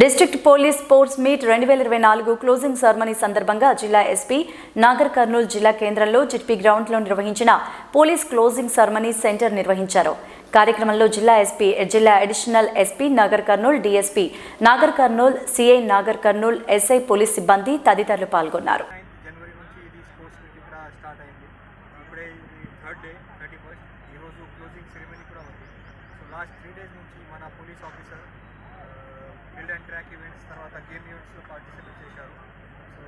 District police sports meet రెండు వేల ఇరవై నాలుగు క్లోజింగ్ సెరమనీ సందర్భంగా జిల్లా ఎస్పీ నాగర్ కర్నూలు జిల్లా కేంద్రంలో జిట్పీ గ్రౌండ్లో నిర్వహించిన పోలీస్ క్లోజింగ్ సెరమనీ సెంటర్ నిర్వహించారు. కార్యక్రమంలో జిల్లా ఎస్పీ జిల్లా additional SP Nagar Kurnool DSP Nagar Kurnool CI Nagar Kurnool SI police సిబ్బంది తదితరులు పాల్గొన్నారు. లాస్ట్ త్రీ డేస్ నుంచి మన police officer build and track events తర్వాత గేమ్ ఈవెంట్స్లో పార్టిసిపేట్ చేశారు. So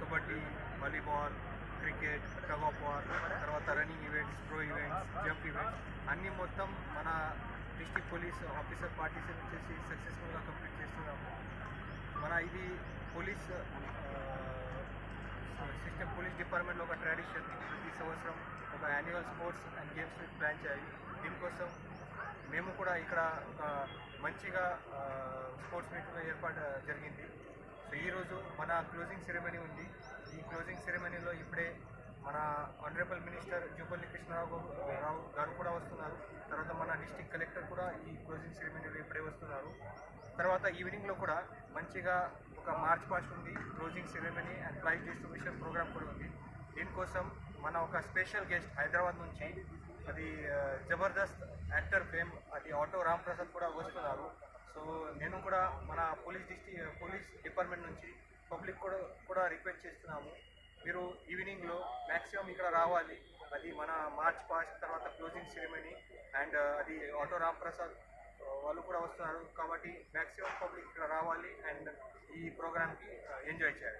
kabaddi volleyball cricket tug of war తర్వాత running events pro events jump events అన్నీ మొత్తం మన డిస్ట్రిక్ట్ పోలీస్ ఆఫీసర్ పార్టిసిపేట్ చేసి సక్సెస్ఫుల్గా కంప్లీట్ చేస్తున్నాము. మన ఇది పోలీస్ సిస్టమ్ పోలీస్ డిపార్ట్మెంట్లో ఒక ట్రెడిషన్. ప్రతి సంవత్సరం ఒక annual sports and games plan చేయాలి దీనికోసం మేము కూడా ఇక్కడ ఒక మంచిగా స్పోర్ట్స్ మీట్ ఏర్పాటు జరిగింది. సో ఈరోజు మన క్లోజింగ్ సెరమనీ ఉంది. ఈ క్లోజింగ్ సెరమనీలో ఇప్పుడే మన ఆనరబుల్ మినిస్టర్ జూపల్లి కృష్ణారావు రావు గారు కూడా వస్తున్నారు. తర్వాత మన డిస్టిక్ కలెక్టర్ కూడా ఈ క్లోజింగ్ సెరమనీలో ఇప్పుడే వస్తున్నారు. తర్వాత ఈవినింగ్లో కూడా మంచిగా ఒక మార్చ్ పాస్ట్ ఉంది. Closing ceremony and prize distribution programme కూడా ఉంది. దీనికోసం మన ఒక స్పెషల్ గెస్ట్ హైదరాబాద్ నుంచి అది జబర్దస్త్ యాక్టర్ ఫేమ్ అది ఆటో రామ్ ప్రసాద్ కూడా వస్తున్నారు సో నేను కూడా మన పోలీస్ డిస్టి పోలీస్ డిపార్ట్మెంట్ నుంచి పబ్లిక్ కూడా కూడా రిక్వెస్ట్ చేస్తున్నాము. మీరు ఈవినింగ్లో మ్యాక్సిమం ఇక్కడ రావాలి. అది మన మార్చ్ పాస్ట్ తర్వాత క్లోజింగ్ సెరమనీ అండ్ అది ఆటో రామ్ ప్రసాద్ వాళ్ళు కూడా వస్తున్నారు. కాబట్టి మ్యాక్సిమం పబ్లిక్ ఇక్కడ రావాలి అండ్ ఈ ప్రోగ్రామ్కి ఎంజాయ్ చేయాలి.